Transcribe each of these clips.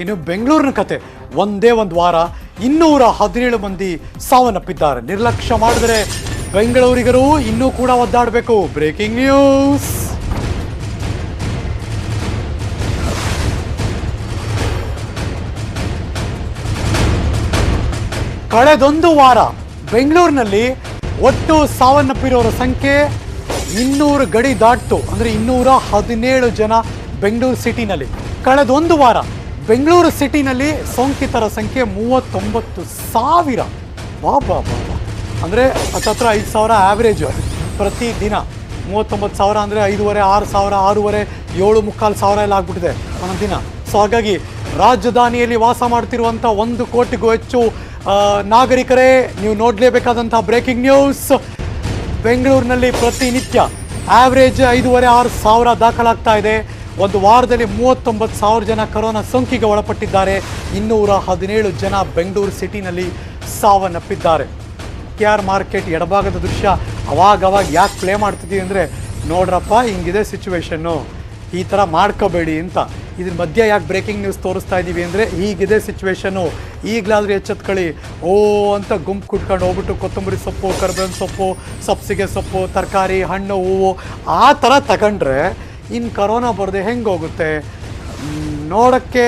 ಇನ್ನು ಬೆಂಗಳೂರಿನ ಕತೆ. ಒಂದೇ ಒಂದು ವಾರ ಇನ್ನೂರ ಹದಿನೇಳು ಮಂದಿ ಸಾವನ್ನಪ್ಪಿದ್ದಾರೆ. ನಿರ್ಲಕ್ಷ್ಯ ಮಾಡಿದರೆ ಬೆಂಗಳೂರಿಗರು ಇನ್ನೂ ಕೂಡ ಒದ್ದಾಡಬೇಕು. Breaking news. ಕಳೆದೊಂದು ವಾರ ಬೆಂಗಳೂರಿನಲ್ಲಿ ಒಟ್ಟು ಸಾವನ್ನಪ್ಪಿರೋರ ಸಂಖ್ಯೆ ಇನ್ನೂರು ಗಡಿ ದಾಟ್ತು. ಅಂದರೆ ಇನ್ನೂರ ಹದಿನೇಳು ಜನ ಬೆಂಗಳೂರು ಸಿಟಿನಲ್ಲಿ. ಕಳೆದೊಂದು ವಾರ ಬೆಂಗಳೂರು ಸಿಟಿನಲ್ಲಿ ಸೋಂಕಿತರ ಸಂಖ್ಯೆ ಮೂವತ್ತೊಂಬತ್ತು ಸಾವಿರ. ಬಾ ಬಾ ಬಾ. ಅಂದರೆ ಹತ್ತತ್ರ ಐದು ಸಾವಿರ ಆ್ಯಾವ್ರೇಜು ಪ್ರತಿ ದಿನ ಮೂವತ್ತೊಂಬತ್ತು ಸಾವಿರ ಅಂದರೆ ಐದೂವರೆ, ಆರು ಸಾವಿರ, ಆರೂವರೆ, ಏಳು ಮುಕ್ಕಾಲು ಸಾವಿರ ಎಲ್ಲ ಆಗ್ಬಿಟ್ಟಿದೆ ಒಂದೊಂದು ದಿನ. ಸೊ ಹಾಗಾಗಿ ರಾಜಧಾನಿಯಲ್ಲಿ ವಾಸ ಮಾಡ್ತಿರುವಂಥ ಒಂದು ಕೋಟಿಗೂ ಹೆಚ್ಚು ನಾಗರಿಕರೇ, ನೀವು ನೋಡಲೇಬೇಕಾದಂಥ ಬ್ರೇಕಿಂಗ್ ನ್ಯೂಸ್ ಬೆಂಗಳೂರಿನಲ್ಲಿ ಪ್ರತಿನಿತ್ಯ ಆ್ಯಾವ್ರೇಜ್ ಐದೂವರೆ, ಆರು ಸಾವಿರ ದಾಖಲಾಗ್ತಾ ಇದೆ. ಒಂದು ವಾರದಲ್ಲಿ ಮೂವತ್ತೊಂಬತ್ತು ಸಾವಿರ ಜನ ಕೊರೋನಾ ಸೋಂಕಿಗೆ ಒಳಪಟ್ಟಿದ್ದಾರೆ. ಇನ್ನೂರ ಹದಿನೇಳು ಜನ ಬೆಂಗಳೂರು ಸಿಟಿನಲ್ಲಿ ಸಾವನ್ನಪ್ಪಿದ್ದಾರೆ. ಕೆ ಆರ್ ಮಾರ್ಕೆಟ್ ಎಡಭಾಗದ ದೃಶ್ಯ. ಅವಾಗವಾಗ ಯಾಕೆ ಪ್ಲೇ ಮಾಡ್ತಿದ್ದೀವಿ ಅಂದರೆ, ನೋಡ್ರಪ್ಪ, ಹಿಂಗಿದೆ ಸಿಚುವೇಶನ್ನು ಈ ಥರ ಮಾಡ್ಕೋಬೇಡಿ ಅಂತ. ಇದ್ರ ಮಧ್ಯೆ ಯಾಕೆ ಬ್ರೇಕಿಂಗ್ ನ್ಯೂಸ್ ತೋರಿಸ್ತಾ ಇದ್ದೀವಿ ಅಂದರೆ, ಹೀಗಿದೆ ಸಿಚುವೇಶನ್ನು ಈಗಲಾದರೂ ಎಚ್ಚೆತ್ಕೊಳ್ಳಿ. ಓ ಅಂತ ಗುಂಪು ಕುಟ್ಕೊಂಡು ಹೋಗ್ಬಿಟ್ಟು ಕೊತ್ತಂಬರಿ ಸೊಪ್ಪು, ಕರ್ಬೇವಿನ ಸೊಪ್ಪು ಸಬ್ಸಿಗೆ ಸೊಪ್ಪು, ತರಕಾರಿ, ಹಣ್ಣು, ಹೂವು, ಆ ಥರ ತಗೊಂಡ್ರೆ ಇನ್ನು ಕರೋನಾ ಬರದೆ ಹೆಂಗೆ ಹೋಗುತ್ತೆ? ನೋಡೋಕ್ಕೆ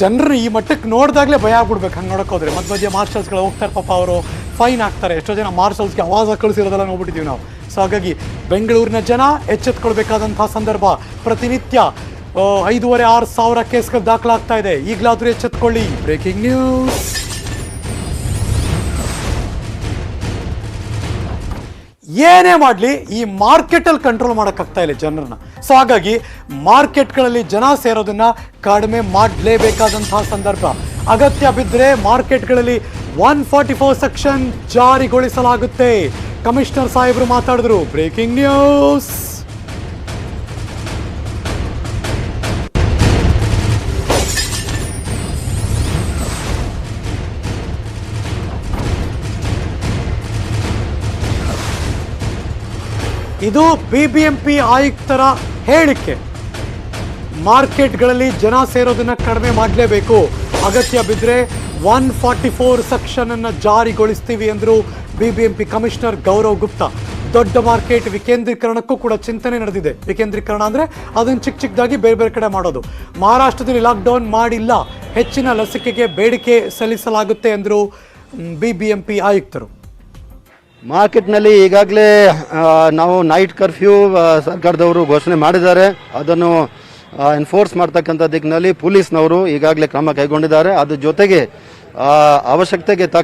ಜನರು ಈ ಮಟ್ಟಕ್ಕೆ ನೋಡಿದಾಗಲೇ ಭಯ ಆಗ್ಬಿಡ್ಬೇಕು ಹಂಗೆ ನೋಡಕ್ಕೆ ಹೋದ್ರೆ ಮಧ್ಯ ಮಧ್ಯೆ ಮಾರ್ಷಲ್ಸ್ಗಳು ಹೋಗ್ತಾರೆ, ಪಾಪ ಅವರು ಫೈನ್ ಆಗ್ತಾರೆ. ಎಷ್ಟೋ ಜನ ಮಾರ್ಷಲ್ಸ್ಗೆ ಆವಾಜ ಕಳಿಸಿರೋದೆಲ್ಲ ನೋಡ್ಬಿಟ್ಟಿದ್ದೀವಿ ನಾವು. ಸೊ ಹಾಗಾಗಿ ಬೆಂಗಳೂರಿನ ಜನ ಎಚ್ಚೆತ್ಕೊಳ್ಬೇಕಾದಂಥ ಸಂದರ್ಭ. ಪ್ರತಿನಿತ್ಯ ಐದೂವರೆ ಆರು ಸಾವಿರ ಕೇಸ್ಗಳು ದಾಖಲಾಗ್ತಾ ಇದೆ. ಈಗಲಾದರೂ ಎಚ್ಚೆತ್ಕೊಳ್ಳಿ. ಬ್ರೇಕಿಂಗ್ ನ್ಯೂಸ್ ಏನೇ ಮಾಡಲಿ, ಈ ಮಾರ್ಕೆಟಲ್ಲಿ ಕಂಟ್ರೋಲ್ ಮಾಡೋಕ್ಕಾಗ್ತಾ ಇಲ್ಲ ಜನರನ್ನ. ಸೊ ಹಾಗಾಗಿ ಮಾರ್ಕೆಟ್ಗಳಲ್ಲಿ ಜನ ಸೇರೋದನ್ನ ಕಡಿಮೆ ಮಾಡಲೇಬೇಕಾದಂತಹ ಸಂದರ್ಭ. ಅಗತ್ಯ ಬಿದ್ದರೆ ಮಾರ್ಕೆಟ್ಗಳಲ್ಲಿ ಒನ್ ಫಾರ್ಟಿ ಫೋರ್ ಸೆಕ್ಷನ್ ಜಾರಿಗೊಳಿಸಲಾಗುತ್ತೆ. ಕಮಿಷನರ್ ಸಾಹೇಬರು ಮಾತಾಡಿದ್ರು ಬ್ರೇಕಿಂಗ್ ನ್ಯೂಸ್ ಇದು ಬಿಬಿಎಂಪಿ ಆಯುಕ್ತರ ಹೇಳಿಕೆ. ಮಾರ್ಕೆಟ್ಗಳಲ್ಲಿ ಜನ ಸೇರೋದನ್ನ ಕಡಿಮೆ ಮಾಡಲೇಬೇಕು. ಅಗತ್ಯ ಬಿದ್ದರೆ ಒನ್ ಫಾರ್ಟಿ ಫೋರ್ ಸೆಕ್ಷನ್ ಅನ್ನು ಜಾರಿಗೊಳಿಸ್ತೀವಿ ಎಂದರು ಬಿಬಿಎಂಪಿ ಕಮಿಷನರ್ ಗೌರವ್ ಗುಪ್ತಾ. ದೊಡ್ಡ ಮಾರ್ಕೆಟ್ ವಿಕೇಂದ್ರೀಕರಣಕ್ಕೂ ಕೂಡ ಚಿಂತನೆ ನಡೆದಿದೆ. ವಿಕೇಂದ್ರೀಕರಣ ಅಂದರೆ ಅದನ್ನು ಚಿಕ್ಕ ಚಿಕ್ಕದಾಗಿ ಬೇರೆ ಬೇರೆ ಕಡೆ ಮಾಡೋದು. ಮಹಾರಾಷ್ಟ್ರದಲ್ಲಿ ಲಾಕ್ಡೌನ್ ಮಾಡಿಲ್ಲ. ಹೆಚ್ಚಿನ ಲಸಿಕೆಗೆ ಬೇಡಿಕೆ ಸಲ್ಲಿಸಲಾಗುತ್ತೆ ಎಂದರು ಬಿಬಿಎಂಪಿ ಆಯುಕ್ತರು. ಮಾರ್ಕೆಟ್ನಲ್ಲಿ ಈಗಾಗಲೇ ನಾವು ನೈಟ್ ಕರ್ಫ್ಯೂ ಸರ್ಕಾರದವರು ಘೋಷಣೆ ಮಾಡಿದ್ದಾರೆ. ಅದನ್ನು ಎನ್ಫೋರ್ಸ್ ಮಾಡ್ತಕ್ಕಂಥ ದಿಕ್ಕಿನಲ್ಲಿ ಪೊಲೀಸ್ನವರು ಈಗಾಗಲೇ ಕ್ರಮ ಕೈಗೊಂಡಿದ್ದಾರೆ. ಅದ್ರ ಜೊತೆಗೆ ಅವಶ್ಯಕತೆಗೆ ತಕ್ಕ